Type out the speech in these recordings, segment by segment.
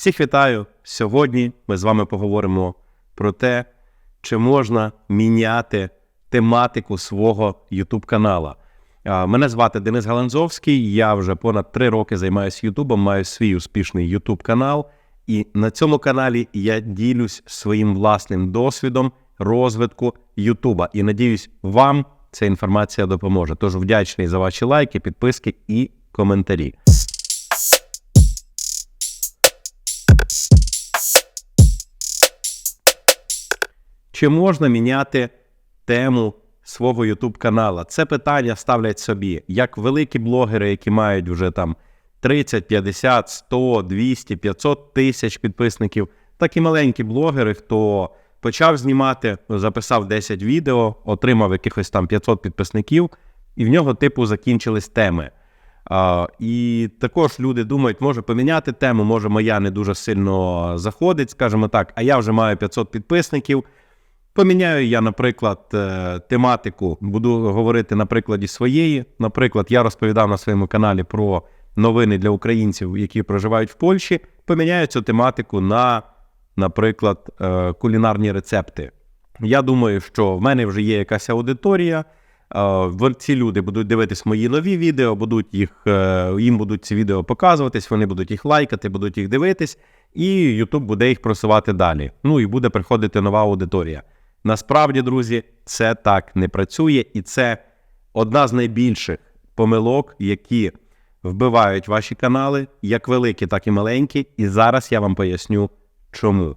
Всіх вітаю! Сьогодні ми з вами поговоримо про те, чи можна міняти тематику свого YouTube канала. Мене звати Денис Галанзовський. Я вже понад три роки займаюся Ютубом, маю свій успішний YouTube канал. І на цьому каналі я ділюсь своїм власним досвідом розвитку Ютуба. І надіюсь, вам ця інформація допоможе. Тож вдячний за ваші лайки, підписки і коментарі. Чи можна міняти тему свого YouTube канала? Це питання ставлять собі як великі блогери, які мають вже там 30, 50, 100, 200, 500 тисяч підписників, так і маленькі блогери, хто почав знімати, записав 10 відео, отримав якихось там 500 підписників, і в нього, типу, закінчились теми. А, і також люди думають, може поміняти тему, може моя не дуже сильно заходить, скажімо так, а я вже маю 500 підписників. Поміняю я, наприклад, е, тематику, буду говорити на прикладі своєї. Наприклад, я розповідав на своєму каналі про новини для українців, які проживають в Польщі. Поміняю цю тематику на, наприклад, е, кулінарні рецепти. Я думаю, що в мене вже є якась аудиторія. е, Ці люди будуть дивитись мої нові відео, будуть їх, їм будуть ці відео показуватись, вони будуть їх лайкати, будуть їх дивитись, і YouTube буде їх просувати далі. Ну і буде приходити нова аудиторія. Насправді, друзі, це так не працює, і це одна з найбільших помилок, які вбивають ваші канали, як великі, так і маленькі. І зараз я вам поясню, чому.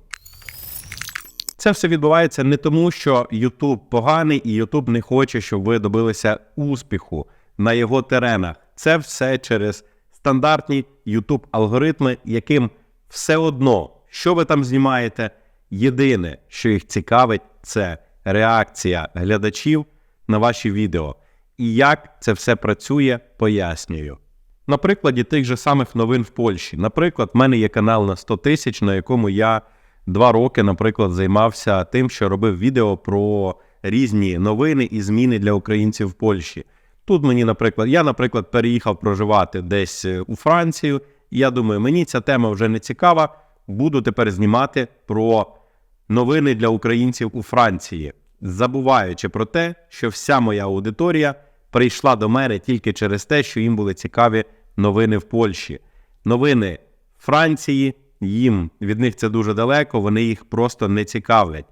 Це все відбувається не тому, що YouTube поганий і YouTube не хоче, щоб ви добилися успіху на його теренах. Це все через стандартні YouTube алгоритми, яким все одно, що ви там знімаєте. Єдине, що їх цікавить, це реакція глядачів на ваші відео. І як це все працює, пояснюю. На прикладі тих же самих новин в Польщі. Наприклад, в мене є канал на 100 тисяч, на якому я два роки, наприклад, займався тим, що робив відео про різні новини і зміни для українців в Польщі. Тут мені, наприклад, я, наприклад, переїхав проживати десь е, у Францію. І я думаю, мені ця тема вже не цікава. Буду тепер знімати про новини для українців у Франції, забуваючи про те, що вся моя аудиторія прийшла до мене тільки через те, що їм були цікаві новини в Польщі. Новини Франції, їм від них це дуже далеко, вони їх просто не цікавлять.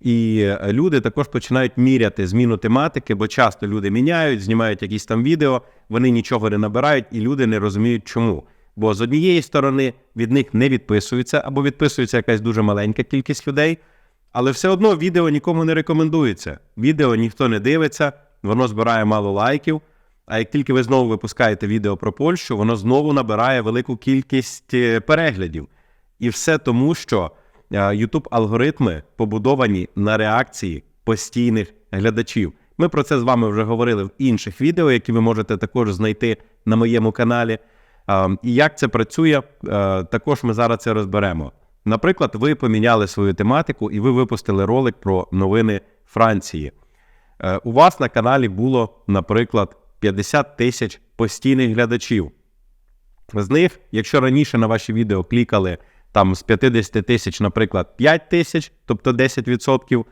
І е, люди також починають міряти зміну тематики, бо часто люди міняють, знімають якісь там відео, вони нічого не набирають, і люди не розуміють, чому. Бо з однієї сторони від них не відписуються, або відписується якась дуже маленька кількість людей, але все одно відео нікому не рекомендується. Відео ніхто не дивиться, воно збирає мало лайків. А як тільки ви знову випускаєте відео про Польщу, воно знову набирає велику кількість е, переглядів. І все тому, що е, YouTube алгоритми побудовані на реакції постійних глядачів. Ми про це з вами вже говорили в інших відео, які ви можете також знайти на моєму каналі. А, І як це працює, е, також ми зараз це розберемо. Наприклад, ви поміняли свою тематику і ви випустили ролик про новини Франції. Е, У вас на каналі було, наприклад, 50 тисяч постійних глядачів. З них, якщо раніше на ваші відео клікали там з 50 тисяч, наприклад, 5 тисяч, тобто 10%, а,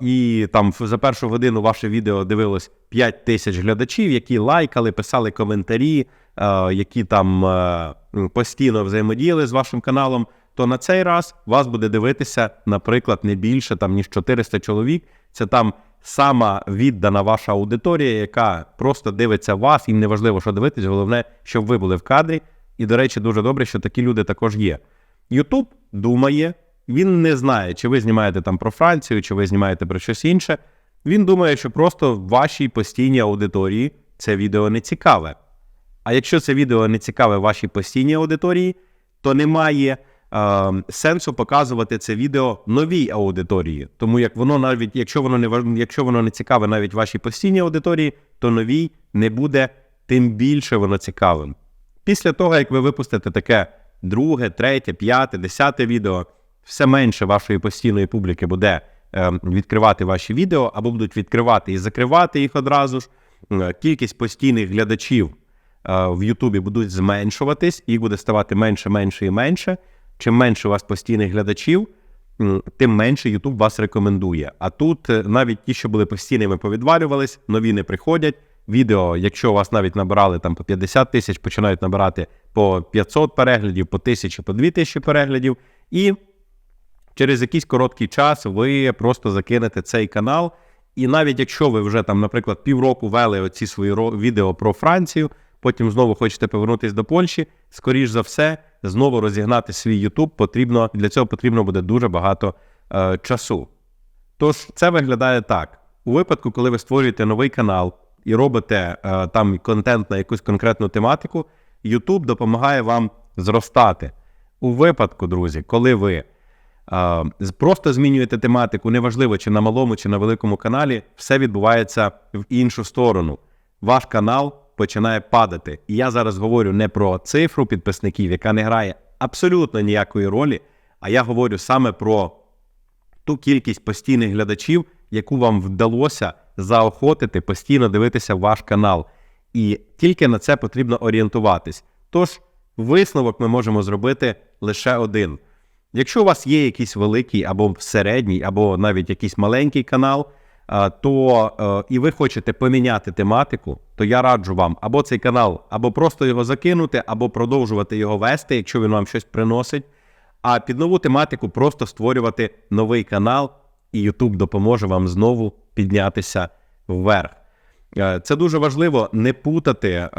і там за першу годину ваше відео дивилось 5 тисяч глядачів, які лайкали, писали коментарі, які там постійно взаємодіяли з вашим каналом, то на цей раз вас буде дивитися, наприклад, не більше там, ніж 400 чоловік. Це там сама віддана ваша аудиторія, яка просто дивиться вас, їм не важливо, що дивитись, головне, щоб ви були в кадрі. І, до речі, дуже добре, що такі люди також є. Ютуб думає, він не знає, чи ви знімаєте там про Францію, чи ви знімаєте про щось інше. Він думає, що просто вашій постійній аудиторії це відео не цікаве. А якщо це відео не цікаве вашій постійній аудиторії, то немає е, сенсу показувати це відео новій аудиторії. Тому як воно навіть, якщо воно не якщо воно не цікаве навіть вашій постійній аудиторії, то новій не буде тим більше воно цікавим. Після того, як ви випустите таке друге, третє, п'яте, десяте відео, все менше вашої постійної публіки буде е, відкривати ваші відео, або будуть відкривати і закривати їх одразу ж. Е, Кількість постійних глядачів е, в Ютубі будуть зменшуватись, їх буде ставати менше, менше і менше. чим менше у вас постійних глядачів, тим менше YouTube вас рекомендує. А тут навіть ті, що були постійними, повідвалювались, нові не приходять. Відео, якщо у вас навіть набирали там по 50 тисяч, починають набирати по 500 переглядів, по 1000, по 2000 переглядів. І через якийсь короткий час ви просто закинете цей канал. І навіть якщо ви вже там, наприклад, півроку вели оці свої відео про Францію, потім знову хочете повернутися до Польщі, скоріш за все, знову розігнати свій YouTube потрібно для цього потрібно буде дуже багато е, часу. Тож це виглядає так: у випадку, коли ви створюєте новий канал і робите е, там контент на якусь конкретну тематику, YouTube допомагає вам зростати. У випадку, друзі, коли ви просто змінюєте тематику, неважливо, чи на малому, чи на великому каналі, все відбувається в іншу сторону. Ваш канал починає падати. І я зараз говорю не про цифру підписників, яка не грає абсолютно ніякої ролі, а я говорю саме про ту кількість постійних глядачів, яку вам вдалося заохотити постійно дивитися ваш канал. І тільки на це потрібно орієнтуватись. Тож, висновок ми можемо зробити лише один. Якщо у вас є якийсь великий або середній, або навіть якийсь маленький канал, то е, і ви хочете поміняти тематику, то я раджу вам або цей канал, або просто його закинути, або продовжувати його вести, якщо він вам щось приносить. А під нову тематику просто створювати новий канал, і YouTube допоможе вам знову піднятися вверх. Е, Це дуже важливо не путати е,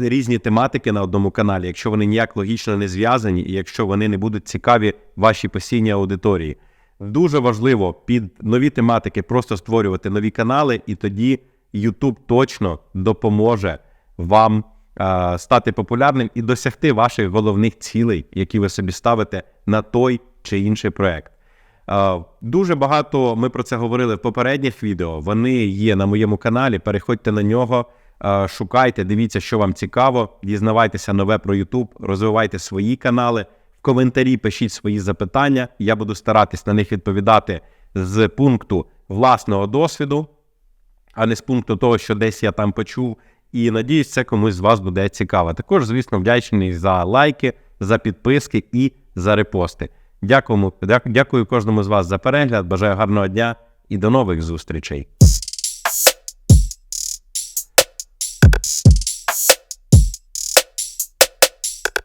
різні тематики на одному каналі, якщо вони ніяк логічно не зв'язані, і якщо вони не будуть цікаві вашій постійній аудиторії. Дуже важливо під нові тематики просто створювати нові канали, і тоді YouTube точно допоможе вам е, стати популярним і досягти ваших головних цілей, які ви собі ставите на той чи інший проект. Е, Дуже багато ми про це говорили в попередніх відео. Вони є на моєму каналі. Переходьте на нього, е, шукайте, дивіться, що вам цікаво, дізнавайтеся нове про YouTube, розвивайте свої канали. В коментарі пишіть свої запитання. Я буду старатись на них відповідати з пункту власного досвіду, а не з пункту того, що десь я там почув. І надіюсь, це комусь з вас буде цікаво. Також, звісно, вдячний за лайки, за підписки і за репости. Дякуємо, дя- дякую кожному з вас за перегляд. Бажаю гарного дня і до нових зустрічей.